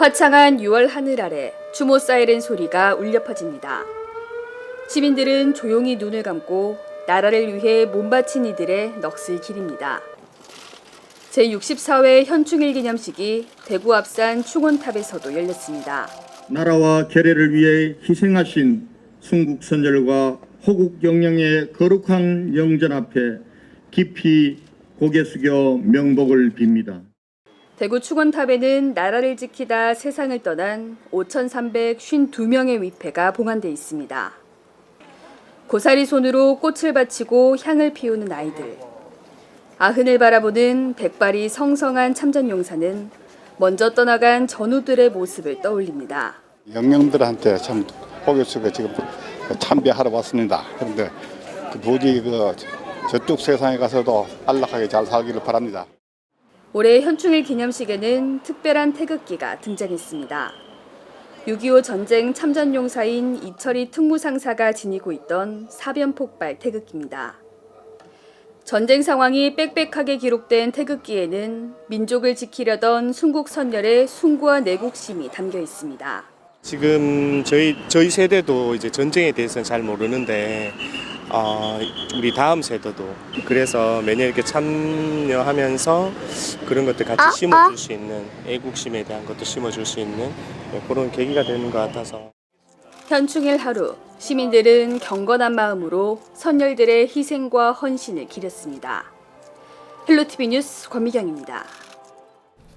화창한 6월 하늘 아래 추모 사이렌 소리가 울려 퍼집니다. 시민들은 조용히 눈을 감고 나라를 위해 몸바친 이들의 넋을 기립니다. 제64회 현충일 기념식이 대구 앞산 충원탑에서도 열렸습니다. 나라와 계례를 위해 희생하신 순국 선열과 호국 영령의 거룩한 영전 앞에 깊이 고개 숙여 명복을 빕니다. 대구 충원탑에는 나라를 지키다 세상을 떠난 5,352명의 위패가 봉안돼 있습니다. 고사리 손으로 꽃을 바치고 향을 피우는 아이들. 아흔을 바라보는 백발이 성성한 참전용사는 먼저 떠나간 전우들의 모습을 떠올립니다. 영령들한테 참 숙여 지금 참배하러 왔습니다. 그런데 그 부디 그 저쪽 세상에 가서도 안락하게 잘 살기를 바랍니다. 올해 현충일 기념식에는 특별한 태극기가 등장했습니다. 6.25 전쟁 참전 용사인 이철희 특무상사가 지니고 있던 사변 폭발 태극기입니다. 전쟁 상황이 빽빽하게 기록된 태극기에는 민족을 지키려던 순국 선열의 숭고한 내국심이 담겨 있습니다. 지금 저희 저희 세대도 이제 전쟁에 대해서는 잘 모르는데 어, 우리 다음 세대도 그래서 매년 이렇게 참여하면서 그런 것들 같이 심어줄 수 있는 애국심에 대한 것도 심어줄 수 있는 네, 그런 계기가 되는 것 같아서. 현충일 하루 시민들은 경건한 마음으로 선열들의 희생과 헌신을 기렸습니다. 헬로티비 뉴스 권미경입니다.